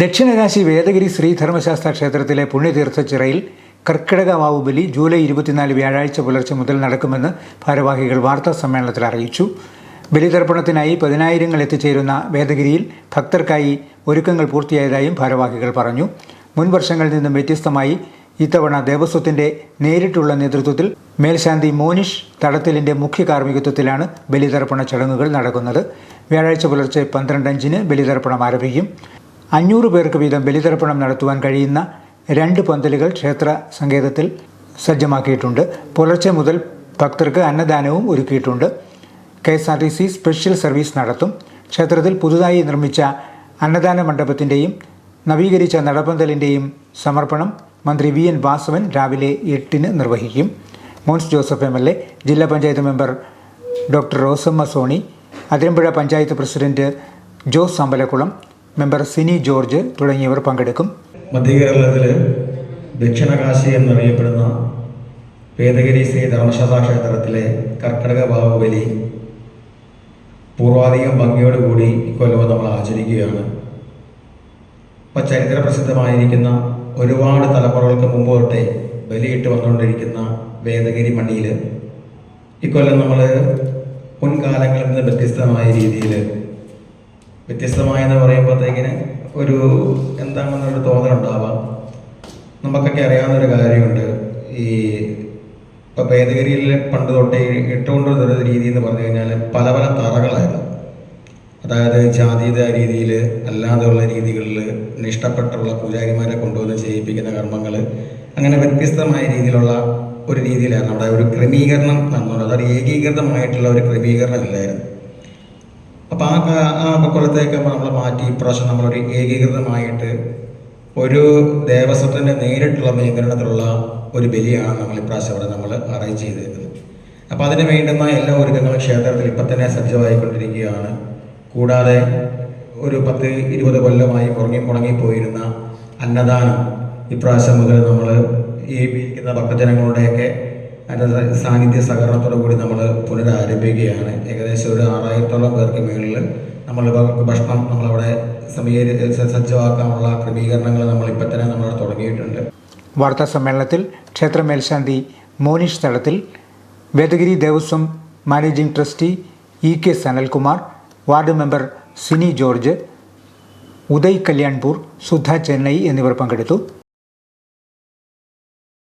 ദക്ഷിണകാശി വേദഗിരി ശ്രീധർമ്മശാസ്ത്ര ക്ഷേത്രത്തിലെ പുണ്യതീർത്ഥ ചിറയിൽ കർക്കിടക വാവുബലി ജൂലൈ ഇരുപത്തിനാല് വ്യാഴാഴ്ച പുലർച്ചെ മുതൽ നടക്കുമെന്ന് ഭാരവാഹികൾ വാർത്താ സമ്മേളനത്തിൽ അറിയിച്ചു. ബലിതർപ്പണത്തിനായി പതിനായിരങ്ങൾ എത്തിച്ചേരുന്ന വേദഗിരിയിൽ ഭക്തർക്കായി ഒരുക്കങ്ങൾ പൂർത്തിയായതായും ഭാരവാഹികൾ പറഞ്ഞു. മുൻ വർഷങ്ങളിൽ നിന്നും വ്യത്യസ്തമായി ഇത്തവണ ദേവസ്വത്തിന്റെ നേരിട്ടുള്ള നേതൃത്വത്തിൽ മേൽശാന്തി മോനിഷ് തടത്തിലിന്റെ മുഖ്യ കാർമ്മികത്വത്തിലാണ് ബലിതർപ്പണ ചടങ്ങുകൾ നടക്കുന്നത്. വ്യാഴാഴ്ച പുലർച്ചെ പന്ത്രണ്ട് അഞ്ചിന് ബലിതർപ്പണം ആരംഭിക്കും. അഞ്ഞൂറ് പേർക്ക് വീതം ബലിതർപ്പണം നടത്തുവാൻ കഴിയുന്ന രണ്ട് പന്തലുകൾ ക്ഷേത്ര സങ്കേതത്തിൽ സജ്ജമാക്കിയിട്ടുണ്ട്. പുലർച്ചെ മുതൽ ഭക്തർക്ക് അന്നദാനവും ഒരുക്കിയിട്ടുണ്ട്. K S R T C special service നടത്തും. ക്ഷേത്രത്തിൽ പുതുതായി നിർമ്മിച്ച അന്നദാന മണ്ഡപത്തിന്റെയും നവീകരിച്ച നടപ്പന്തലിന്റെയും സമർപ്പണം മന്ത്രി വി എൻ വാസവൻ രാവിലെ എട്ടിന് നിർവഹിക്കും. Mons Joseph M L A ജില്ലാ panchayat member doctor Rosamma Soni Athirampuzha panchayat president Jose Ambalakulam member Sini George തുടങ്ങിയവർ പങ്കെടുക്കും. മധ്യകേരളത്തിൽ ദക്ഷിണകാശി എന്നറിയപ്പെടുന്ന വേദഗിരി ശ്രീ ധർമ്മശാസ്ത്ര ക്ഷേത്രത്തിലെ കർക്കിടക ബാഹുബലി പൂർവാധികം ഭംഗിയോടുകൂടി ഇക്കൊല്ലവും നമ്മൾ ആചരിക്കുകയാണ്. ഇപ്പം ചരിത്ര പ്രസിദ്ധമായിരിക്കുന്ന ഒരുപാട് തലമുറകൾക്ക് മുമ്പ് തൊട്ടേ ബലിയിട്ട് വന്നുകൊണ്ടിരിക്കുന്ന വേദഗിരി മണ്ണിയിൽ ഇക്കൊല്ലം നമ്മൾ മുൻകാലങ്ങളിൽ നിന്ന് വ്യത്യസ്തമായ രീതിയിൽ വ്യത്യസ്തമായെന്ന് പറയുമ്പോഴത്തേക്കിന് ഒരു എന്താണെന്നൊരു തോന്നലുണ്ടാവാം. നമുക്കൊക്കെ അറിയാവുന്നൊരു കാര്യമുണ്ട്. ഈ ഇപ്പം ഭേദഗിരിയിൽ പണ്ട് തൊട്ടേ ഇട്ടുകൊണ്ടിരുന്ന രീതി എന്ന് പറഞ്ഞു കഴിഞ്ഞാൽ പല പല തറകളായിരുന്നു. അതായത് ജാതീയത രീതിയിൽ അല്ലാതെയുള്ള രീതികളിൽ ഇഷ്ടപ്പെട്ടുള്ള പൂജാരിമാരെ കൊണ്ടുവന്ന് ചെയ്യിപ്പിക്കുന്ന കർമ്മങ്ങൾ അങ്ങനെ വ്യത്യസ്തമായ രീതിയിലുള്ള ഒരു രീതിയിലായിരുന്നു. അവിടെ ഒരു ക്രമീകരണം നടന്നുകൊണ്ട് അതായത് ഏകീകൃതമായിട്ടുള്ള ഒരു ക്രമീകരണം ഇല്ലായിരുന്നു അപ്പോൾ ആ ആ കൊല്ലത്തേക്ക് നമ്മൾ മാറ്റി ഇപ്രാവശ്യം നമ്മളൊരു ഏകീകൃതമായിട്ട് ഒരു ദേവസ്വത്തിന്റെ നേരിട്ടുള്ള നിയന്ത്രണത്തിലുള്ള ഒരു ബലിയാണ് നമ്മൾ ഇപ്രാവശ്യം അവിടെ നമ്മൾ അറേഞ്ച് ചെയ്തേക്കുന്നത്. അപ്പോൾ അതിന് വേണ്ടുന്ന എല്ലാ ഒരുക്കങ്ങളും ക്ഷേത്രത്തിൽ ഇപ്പം തന്നെ സജ്ജമായിക്കൊണ്ടിരിക്കുകയാണ്. കൂടാതെ ഒരു പത്ത് ഇരുപത് കൊല്ലമായി മുറങ്ങി പോയിരുന്ന അന്നദാനം ഇപ്രാവശ്യം മുതൽ നമ്മൾ ഈ ഭക്തജനങ്ങളുടെയൊക്കെ അതിന്റെ സാന്നിധ്യ സഹകരണത്തോടു കൂടി നമ്മൾ പുനരാരംഭിക്കുകയാണ്. ഏകദേശം ഒരു ആറായിരത്തോളം പേർക്ക് മുകളിൽ നമ്മൾ ഭക്ഷണം നമ്മളവിടെ സമീകരി സജ്ജമാക്കാനുള്ള ക്രമീകരണങ്ങൾ നമ്മൾ ഇപ്പം തന്നെ നമ്മൾ തുടങ്ങിയിട്ടുണ്ട്. വാർത്താ സമ്മേളനത്തിൽ ക്ഷേത്ര മേൽശാന്തി Monish Thadathil Vedagiri Devaswom managing trustee E K Sanalkumar ward member Sini George Uday Kalyanpur Sudha Chennai എന്നിവർ പങ്കെടുത്തു.